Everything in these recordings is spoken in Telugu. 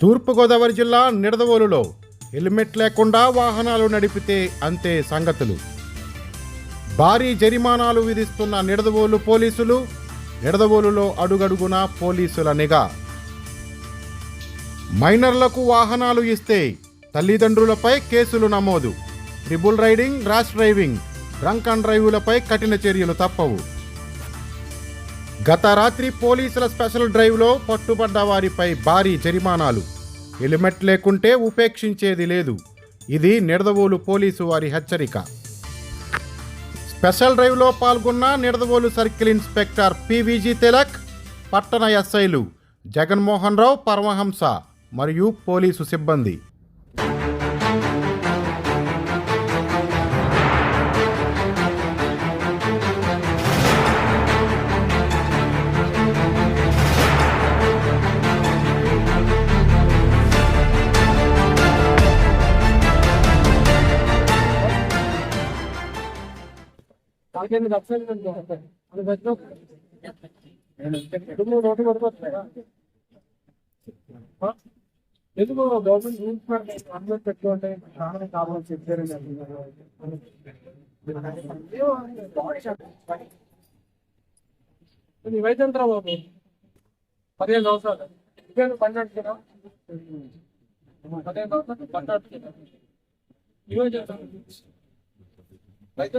తూర్పుగోదావరి జిల్లా నిడదవోలులో హెల్మెట్ లేకుండా వాహనాలు నడిపితే అంతే సంగతులు. భారీ జరిమానాలు విధిస్తున్న నిడదవోలు పోలీసులు నిడదవోలులో అడుగడుగున పోలీసుల నిఘా. మైనర్లకు వాహనాలు ఇస్తే తల్లిదండ్రులపై కేసులు నమోదు. Triple riding rash driving drunk and డ్రైవులపై కఠిన చర్యలు తప్పవు. గత రాత్రి పోలీసుల స్పెషల్ డ్రైవ్లో పట్టుబడ్డ వారిపై భారీ జరిమానాలు. హెల్మెట్ లేకుంటే ఉపేక్షించేది లేదు. ఇది నిడదవోలు పోలీసు వారి హెచ్చరిక. స్పెషల్ డ్రైవ్లో పాల్గొన్న Nidadavolu circle inspector PVG Tilak పట్టణ ఎస్ఐలు జగన్మోహన్ రావు పరమహంస మరియు పోలీసు సిబ్బంది. నాకేమి అప్సెట్ అది ఎందుకు నోటు పడిపోతున్నాయి. ఎందుకు గవర్నమెంట్ రూల్స్ గవర్నమెంట్ పెట్టుకుంటే ప్రాణం కావాలని చెప్పారు ఇవైతే ఎంత బాబు పదిహేను సంవత్సరాలు. ఇవేను పన్నెండు కదా పదిహేను సంవత్సరాలు పన్నెండు కదా ఇవే చెప్తాను రైతు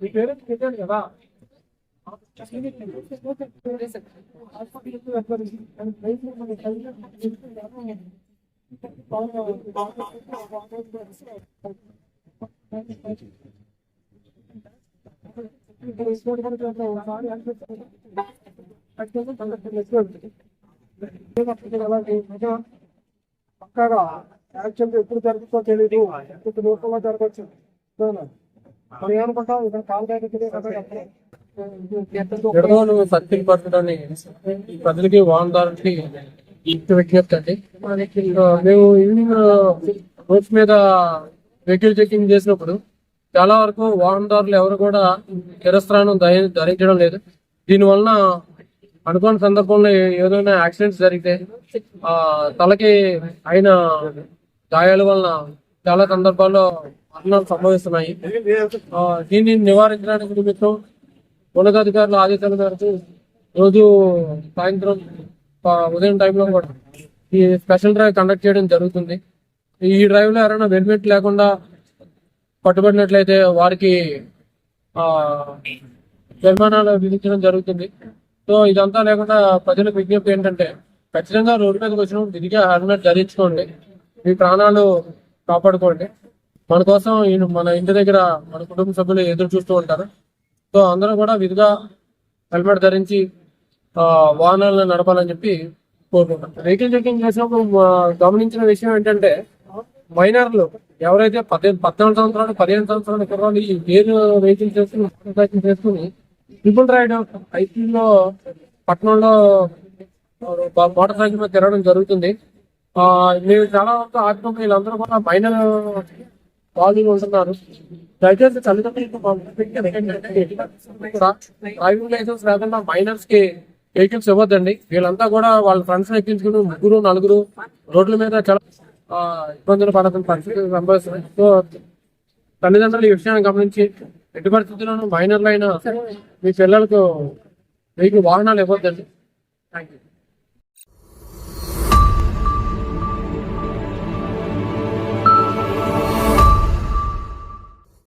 పేరెంట్స్ పెట్టాను కదా పక్కాగా యాక్చువల్ ఎప్పుడు జరుగుతుందో తెలియదు ఎప్పుడు లోకంలో జరగచ్చు. ఇక్కడ కాల్ పరచడాన్ని ఈ ప్రజలకి వాహనదారులకి విజ్ఞప్తి అండి మేము ఈవినింగ్ రోడ్స్ మీద వెహికల్ చెకింగ్ చేసినప్పుడు చాలా వరకు వాహనదారులు ఎవరు కూడా చిరస్త్రానం ధరి- ధరించడం లేదు. దీనివలన అనుకోని సందర్భంలో ఏదైనా యాక్సిడెంట్స్ జరిగితే ఆ తలకి అయిన గాయాల వలన చాలా సందర్భాల్లో మరణాలు సంభవిస్తున్నాయి. దీన్ని నివారించడానికి నిమిత్తం ఉన్నతాధికారుల ఆదేశాల మేరకు రోజు సాయంత్రం ఉదయం టైంలో కూడా ఈ స్పెషల్ డ్రైవ్ కండక్ట్ చేయడం జరుగుతుంది. ఈ డ్రైవ్లో ఎవరైనా హెల్మెట్ లేకుండా పట్టుబడినట్లయితే వారికి ఆ జరిమానాలు విధించడం జరుగుతుంది. సో ఇదంతా లేకుండా ప్రజలకు విజ్ఞప్తి ఏంటంటే ఖచ్చితంగా రోడ్డు మీదకి వచ్చినప్పుడు విధిగా హెల్మెట్ ధరించుకోండి. మీ ప్రాణాలు కాపాడుకోండి. మన కోసం మన ఇంటి దగ్గర మన కుటుంబ సభ్యులు ఎదురు చూస్తూ ఉంటారు. సో అందరూ కూడా విధిగా హెల్మెట్ ధరించి వాహనాలను నడపాలని చెప్పి కోరుకుంటాం వెహికల్ చెకింగ్ చేసినప్పుడు గమనించిన విషయం ఏంటంటే మైనర్లు ఎవరైతే పద్దెనిమిది పద్నాలుగు సంవత్సరాలు పదిహేను సంవత్సరాలు కుర్రాళ్ళు ఈ వేరు వెహికల్ చేసుకుని చేసుకుని ట్రిపుల్ రైడ్ ఐపీఎల్లో పట్టణంలో uh, మోటార్ సైకిల్ మీద తిరగడం జరుగుతుంది. ఆ మేము చాలా వరకు ఆత్మ వీళ్ళందరూ కూడా మైనర్ వాళ్ళు ఉంటున్నారు. దయచేసి తల్లిదండ్రులు డ్రైవింగ్ లైసెన్స్ లేకుండా మైనర్స్కి వెహికల్స్ ఇవ్వద్దండి. వీళ్ళంతా కూడా వాళ్ళ ఫ్రెండ్స్ ఎక్కించుకుని ముగ్గురు నలుగురు రోడ్ల మీద చాలా ఇబ్బందులు పడుతున్న పరిస్థితి సంభవిస్తున్నాయి. సో తల్లిదండ్రులు ఈ విషయాన్ని గమనించి ఎట్టి పరిస్థితుల్లోనూ మైనర్లు అయినా మీ పిల్లలకు వెహికల్ వాహనాలు ఇవ్వద్దండి. Thank you